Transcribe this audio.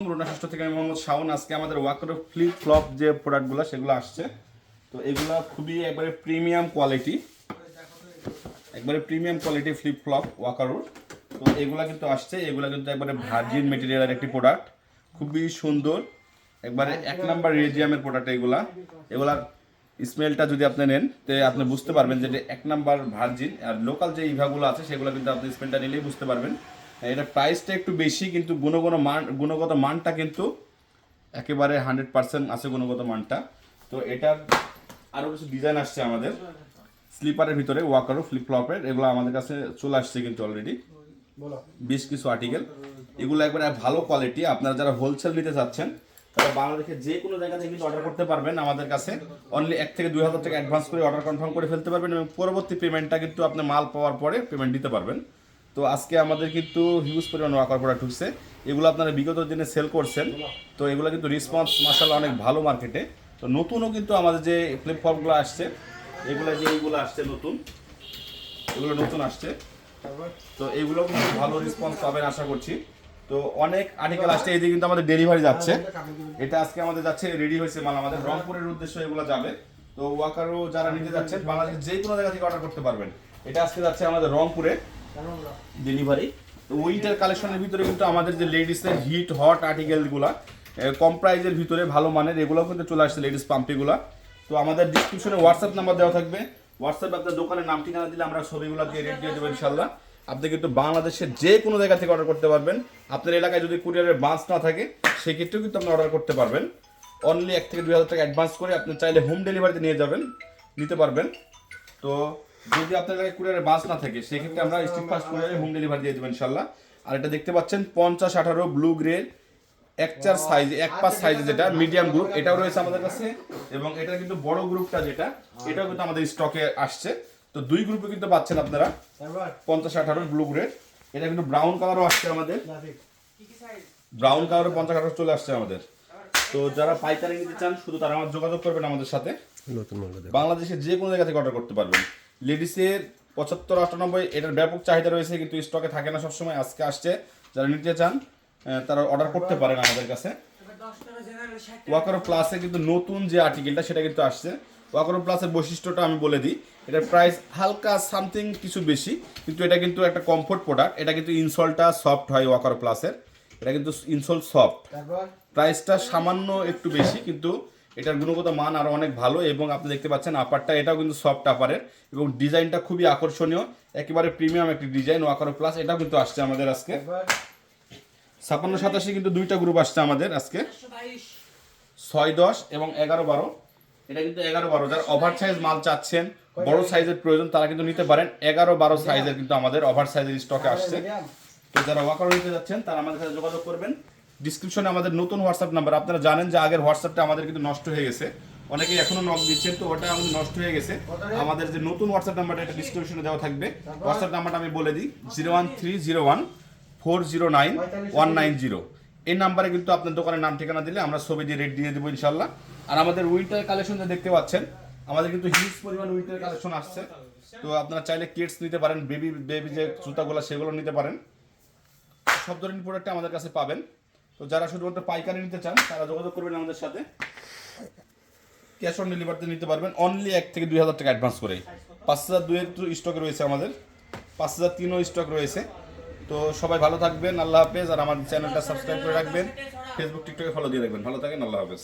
রোনা ষষ্ঠ থেকে আমি মোহাম্মদ শাওন, আজকে আমাদের ওয়াকার ফ্লিপ ফ্লপ যে প্রোডাক্টগুলো, সেগুলো আসছে। তো এগুলো খুবই একবারে প্রিমিয়াম কোয়ালিটি। একবারে প্রিমিয়াম কোয়ালিটি ফ্লিপ ফ্লপ ওয়াকারোর। তো এগুলা কিন্তু আসছে, এগুলা কিন্তু একবারে ভার্জিন মেটেরিয়ালের একটি প্রোডাক্ট। খুবই সুন্দর। একবারে এক নাম্বার রেজিয়ামের প্রোডাক্ট এগুলা। এগুলা স্মেলটা যদি আপনি নেন, তে আপনি বুঝতে পারবেন যে এক নাম্বার ভার্জিন। আর লোকাল যে ইভাগুলো আছে, সেগুলো কিন্তু আপনি স্মেলটা নিলেই বুঝতে পারবেন। এটা প্রাইসটা একটু বেশি কিন্তু গুণগত মান গুণগত মানটা কিন্তু একেবারে হান্ড্রেড পার্সেন্ট আছে গুণগত মানটা। তো এটার আরও কিছু ডিজাইন আসছে আমাদের। স্লিপারের ভিতরে ওয়াকারও ফ্লিপ ফ্লপের এগুলো আমাদের কাছে চলে আসছে কিন্তু অলরেডি বেশ কিছু আর্টিকেল এগুলো একবারে ভালো কোয়ালিটি আপনারা যারা হোলসেল নিতে চাচ্ছেন তারা বাংলাদেশে যে কোনো জায়গা থেকে কিন্তু অর্ডার করতে পারবেন আমাদের কাছে। অনলি এক থেকে দুই হাজার টাকা অ্যাডভান্স করে অর্ডার কনফার্ম করে ফেলতে পারবেন এবং পরবর্তী পেমেন্টটা কিন্তু আপনি মাল পাওয়ার পরে পেমেন্ট দিতে পারবেন। তো আজকে আমাদের কিন্তু হিউজ পরিমাণ ওয়াকার প্রোডাক্ট ঢুকছে। এগুলো আপনারা বিগত দিনে সেল করছেন। তো এগুলো কিন্তু রেসপন্স মাসাল্লাহ অনেক ভালো মার্কেটে তো নতুনও কিন্তু আমাদের যে প্ল্যাটফর্মগুলো আসছে, এগুলো যে এইগুলো আসছে নতুন, এগুলো নতুন আসছে। তো এগুলো কিন্তু ভালো রেসপন্স পাবেন আশা করছি। তো অনেক আর্টিকেল আসছে এই যে কিন্তু আমাদের ডেলিভারি যাচ্ছে। এটা আজকে আমাদের যাচ্ছে রেডি হয়েছে মাল। আমাদের রংপুরের উদ্দেশ্যে এগুলো যাবে। তো ওয়াকারও যারা নিতে যাচ্ছেন, বাংলাদেশের যে কোনো জায়গা থেকে অর্ডার করতে পারবেন। এটা আজকে যাচ্ছে আমাদের রংপুরে। ডেলিভারি তো উইন্টার কালেকশনের ভিতরে কিন্তু আমাদের যে লেডিসের হিট হট আর্টিকেলগুলা কম প্রাইজের ভিতরে ভালো মানের, এগুলোও কিন্তু চলে আসছে লেডিস পাম্পিগুলা তো আমাদের ডিসক্রিপশনে হোয়াটসঅ্যাপ নাম্বার দেওয়া থাকবে। হোয়াটসঅ্যাপে আপনার দোকানের নাম, ঠিকানা দিলে আমরা ছবিগুলো দিয়ে রেট দিয়ে দেবো ইনশাল্লাহ আপনি কিন্তু বাংলাদেশের যে কোনো জায়গা থেকে অর্ডার করতে পারবেন। আপনার এলাকায় যদি কুরিয়ারের বাস না থাকে, সেক্ষেত্রেও কিন্তু আপনি অর্ডার করতে পারবেন। অনলি এক থেকে দুই হাজার টাকা অ্যাডভান্স করে আপনি চাইলে হোম ডেলিভারিতে নিয়ে যাবেন, নিতে পারবেন। তো যদি আপনার এলাকায় কুরিয়ারের বাস না থাকে সেক্ষেত্রে আমরা স্ট্রিট ফাস্ট কুরিয়ারে হোম ডেলিভারি দিয়ে দেবো ইনশাল্লাহ আর এটা দেখতে পাচ্ছেন পঞ্চাশ আঠারো ব্লু গ্রে এক চার সাইজ এক পাঁচ সাইজ যেটা মিডিয়াম গ্রুপ এটাও রয়েছে আমাদের কাছে। এবং এটা কিন্তু বড় গ্রুপটা যেটা এটাও কিন্তু আমাদের স্টকে আসছে। তো দুই গ্রুপে কিন্তু পাচ্ছেন আপনারা। পঞ্চাশ আঠারো ব্লু গ্রেড এটা কিন্তু ব্রাউন কালারও আসছে আমাদের। ব্রাউন কালারও পঞ্চাশ আঠারো চলে আসছে আমাদের। তো যারা পাইকারি নিতে চান শুধু তারা আমার যোগাযোগ করবেন আমাদের সাথে। বাংলাদেশের যে কোনো জায়গা থেকে অর্ডার করতে পারবেন। লেডিসের পঁচাত্তর আটানব্বই এটার ব্যাপক চাহিদা রয়েছে কিন্তু স্টকে থাকে না সবসময় আজকে আসছে। যারা নিতে চান তারা অর্ডার করতে পারেন আমাদের কাছে। ওয়াকারো প্লাসে কিন্তু নতুন যে আর্টিকেলটা সেটা কিন্তু আসছে। ওয়াকারো প্লাসের বৈশিষ্ট্যটা আমি বলে দিই। এটার প্রাইস হালকা সামথিং কিছু বেশি কিন্তু এটা কিন্তু একটা কমফোর্ট প্রোডাক্ট এটা কিন্তু ইনসলটা সফট হয় ওয়াকারো প্লাসের এটা কিন্তু ইনসল সফট প্রাইসটা সামান্য একটু বেশি কিন্তু এটার গুণগত মান আরও অনেক ভালো এবং আপনি দেখতে পাচ্ছেন আপারটা এটাও কিন্তু সফট আপারের এবং ডিজাইনটা খুবই আকর্ষণীয়। একেবারে প্রিমিয়াম একটি ডিজাইন ওয়াকারো প্লাস এটাও কিন্তু আসছে আমাদের আজকে। ছাপ্পান্ন সাতাশি কিন্তু দুইটা গ্রুপ আসছে আমাদের আজকে। ছয় দশ এবং এগারো বারো। এটা কিন্তু এগারো বারো। যারা ওভার সাইজ মাল চাচ্ছেন বড় সাইজের প্রয়োজন তারা কিন্তু নিতে পারেন। এগারো বারো সাইজের কিন্তু আমাদের ওভার সাইজের স্টকে আসছে। তো যারা ওয়াকার নিতে যাচ্ছেন তারা আমাদের সাথে যোগাযোগ করবেন। ডিসক্রিপশনে আমাদের নতুন হোয়াটসঅ্যাপ নাম্বার আপনারা জানেন যে আগের হোয়াটসঅ্যাপটা আমাদের কিন্তু নষ্ট হয়ে গেছে। অনেকেই এখনও নক দিচ্ছেন, তো ওটা আমাদের নষ্ট হয়ে গেছে। আমাদের যে নতুন হোয়াটসঅ্যাপ নাম্বারটা এটা ডিসক্রিপশনে দেওয়া থাকবে। হোয়াটসঅ্যাপ নাম্বারটা আমি বলে দিই zero one three zero one four zero nine one nine zero এই নাম্বারে কিন্তু আপনার দোকানের নাম, ঠিকানা দিলে আমরা ছবি দিয়ে রেট দিয়ে দেবো ইনশাল্লাহ আর আমাদের উইন্টার কালেকশন যে দেখতে পাচ্ছেন, আমাদের কিন্তু হিউজ পরিমাণ উইন্টার কালেকশন আসছে। তো আপনারা চাইলে কিডস নিতে পারেন বেবি বেবি যে জুতাগুলো সেগুলো নিতে পারেন। সব ধরনের প্রোডাক্ট আমাদের কাছে পাবেন। তো যারা শুধুমাত্র পাইকারি নিতে চান, তারা যোগাযোগ করবেন আমাদের সাথে। ক্যাশ অন ডেলিভারিতে নিতে পারবেন অনলি এক থেকে দুই হাজার টাকা অ্যাডভান্স করে পাঁচ হাজার দুয়ের স্টক রয়েছে আমাদের। পাঁচ হাজার তিনও স্টক রয়েছে। তো সবাই ভালো থাকবেন, আল্লাহ হাফেজ। আর আমার চ্যানেলটা সাবস্ক্রাইব করে রাখবেন। ফেসবুক টিকটকে ফলো দিয়ে রাখবেন। ভালো থাকেন, আল্লাহ হাফেজ।